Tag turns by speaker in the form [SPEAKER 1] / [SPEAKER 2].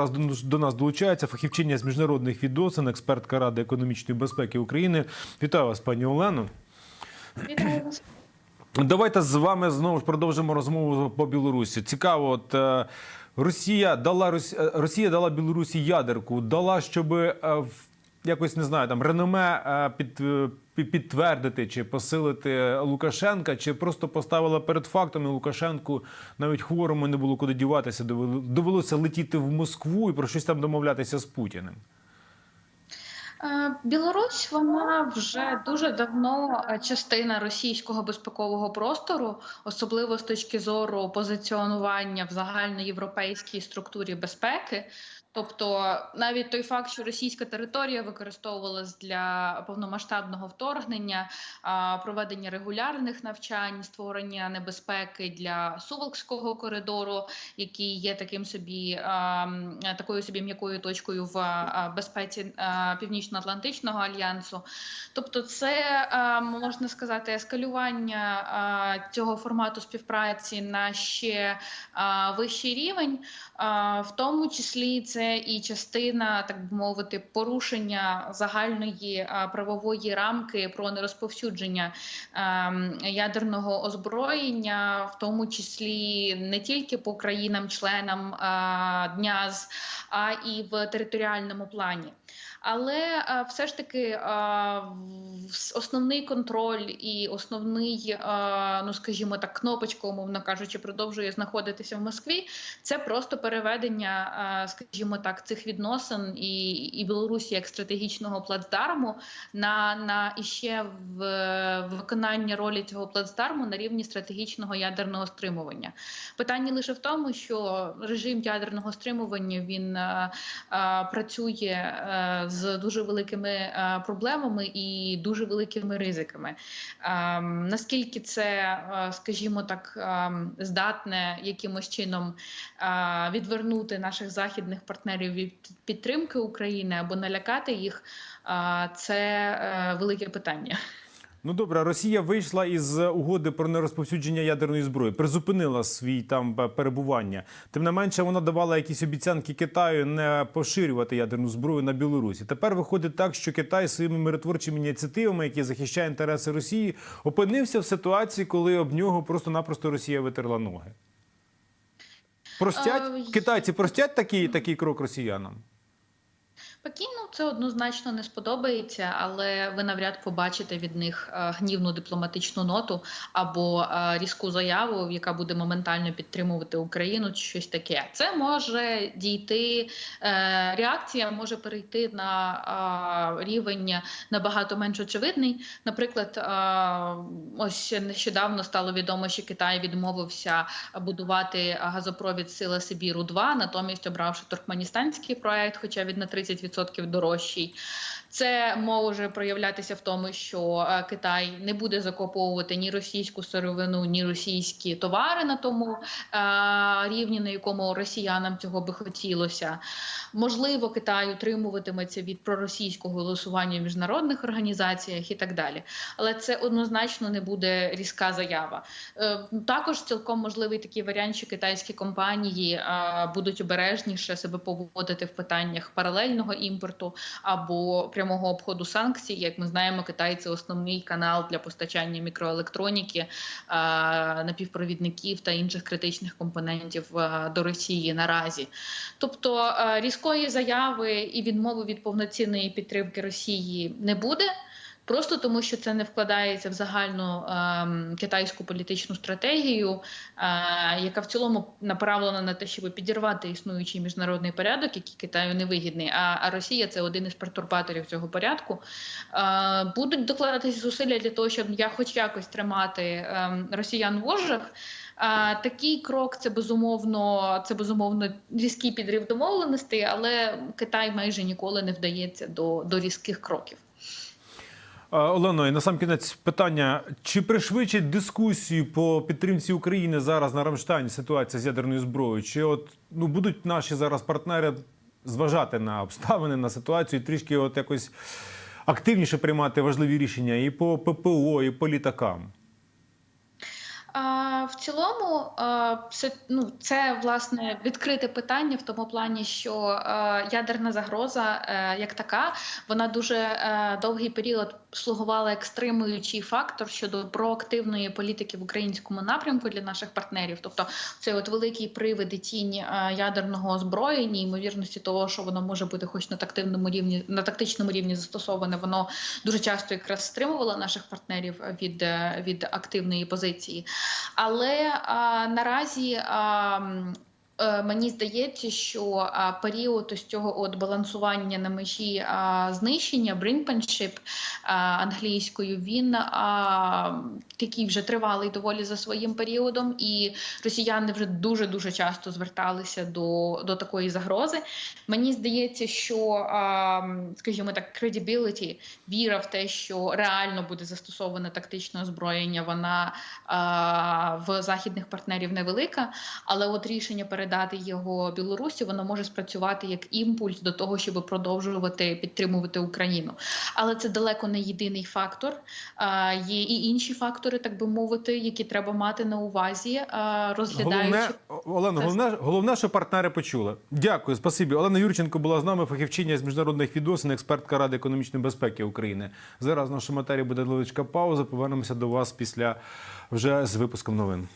[SPEAKER 1] Раз до- нас долучається фахівчиня з міжнародних відносин, експертка Ради економічної безпеки України. Вітаю вас, пані Олено.
[SPEAKER 2] Вітаю вас.
[SPEAKER 1] Давайте з вами знову ж продовжимо розмову по Білорусі. Цікаво, от е, Росія дала е, Росія дала Білорусі ядерку, дала, щоб е, в- якось не знаю, там реноме е, під, е, підтвердити чи посилити Лукашенка, чи просто поставила перед фактом і Лукашенку навіть хворому не було куди діватися. Довелося летіти в Москву і про щось там домовлятися з Путіним.
[SPEAKER 2] Е, Білорусь вона вже дуже давно частина російського безпекового простору, особливо з точки зору позиціонування в загальноєвропейській структурі безпеки. Тобто, навіть той факт, що російська територія використовувалась для повномасштабного вторгнення, проведення регулярних навчань, створення небезпеки для Суволкського коридору, який є таким собі такою собі м'якою точкою в безпеці Північно-Атлантичного альянсу. Тобто, це можна сказати ескалювання цього формату співпраці на ще вищий рівень, в тому числі це і частина, так би мовити, порушення загальної правової рамки про нерозповсюдження ядерного озброєння, в тому числі не тільки по країнам-членам ДНЯЗ, а і в територіальному плані. Але все ж таки с- основний контроль і основний, ну скажімо так, кнопочка, умовно кажучи, продовжує знаходитися в Москві. Це просто переведення, скажімо так, цих відносин і, і Білорусі як стратегічного плацдарму на, на іще в виконання ролі цього плацдарму на рівні стратегічного ядерного стримування. Питання лише в тому, що режим ядерного стримування він е, е, працює е, з дуже великими е, проблемами і дуже великими ризиками. Е, наскільки це, е, скажімо так, е, здатне якимось чином е, відвернути наших західних партнерів від підтримки України або налякати їх, це велике питання.
[SPEAKER 1] Ну добре, Росія вийшла із угоди про нерозповсюдження ядерної зброї, призупинила свій там е, перебування. Тим не менше, вона давала якісь обіцянки Китаю не поширювати ядерну зброю на Білорусі. Тепер виходить так, що Китай своїми миротворчими ініціативами, які захищають інтереси Росії, опинився в ситуації, коли об нього просто-напросто Росія витерла ноги. Простять
[SPEAKER 2] Е,
[SPEAKER 1] китайці простять такий, такий крок росіянам.
[SPEAKER 2] Пекіну це однозначно не сподобається, але ви навряд побачите від них е, гнівну дипломатичну ноту або е, різку заяву, яка буде моментально підтримувати Україну, чи щось таке. Це може дійти. е, Реакція може перейти на рівень набагато менш очевидний. Наприклад, ось нещодавно стало відомо, що Китай відмовився будувати газопровід Сила Сибіру 2 натомість обравши туркменістанський проект, хоча він на 30% дорожчий. Це може проявлятися в тому, що е, Китай не буде закуповувати ні російську сировину, ні російські товари на тому е, рівні, на якому росіянам цього би хотілося. Можливо, Китай утримуватиметься від проросійського голосування в міжнародних організаціях і так далі. Але це однозначно не буде різка заява. Е, Також цілком можливий такий варіант, що китайські компанії будуть обережніше себе поводити в питаннях паралельного імпорту або прямого обходу санкцій. Як ми знаємо, Китай це основний канал для постачання мікроелектроніки, е, напівпровідників та інших критичних компонентів е, до Росії наразі. Тобто е, різкої заяви і відмови від повноцінної підтримки Росії не буде. Просто тому, що це не вкладається в загальну ем, китайську політичну стратегію, е, яка в цілому направлена на те, щоб підірвати існуючий міжнародний порядок, який Китаю не вигідний. А, а Росія це один із пертурбаторів цього порядку. Е, будуть докладатися зусилля для того, щоб я хоч якось тримати ем, росіян в вожжах. А, такий крок це безумовно, це безумовно різкий підрив домовленостей, але Китай майже ніколи не вдається до, до різких кроків.
[SPEAKER 1] Олено, і на сам кінець питання: чи пришвидшить дискусію по підтримці України зараз на Рамштайні ситуація з ядерною зброєю? Чи от ну будуть наші зараз партнери зважати на обставини, на ситуацію, і трішки от якось активніше приймати важливі рішення і по ППО, і по літакам?
[SPEAKER 2] В цілому, а, це, ну, це власне відкрите питання в тому плані, що ядерна загроза е, як така, вона дуже е, довгий період слугувала як стримуючий фактор щодо проактивної політики в українському напрямку для наших партнерів. Тобто, це от великий привид і тінь е, ядерного озброєння, ймовірності того, що воно може бути хоч на тактивному рівні, на тактичному рівні застосоване, воно дуже часто якраз стримувало наших партнерів від, е, від активної позиції. Але а, наразі а, мені здається, що період ось цього от балансування на межі знищення а, англійською, він такий вже тривалий доволі за своїм періодом, і росіяни вже дуже дуже часто зверталися до, до такої загрози. Мені здається, що, скажімо так, credibility, віра в те, що реально буде застосоване тактичне озброєння, вона в західних партнерів невелика. Але от рішення передати його Білорусі, воно може спрацювати як імпульс до того, щоб продовжувати підтримувати Україну. Але це далеко не єдиний фактор. Є і інші фактори, так би мовити, які треба мати на увазі, розглядаючи.
[SPEAKER 1] Головне, Олена, головне, головне, що партнери почули. Дякую, спасибі. Олена Юрченко була з нами, фахівчиня з міжнародних відносин, експертка Ради економічної безпеки України. Зараз в нашій матері буде невеличка пауза. Повернемося до вас після вже з випуском новин.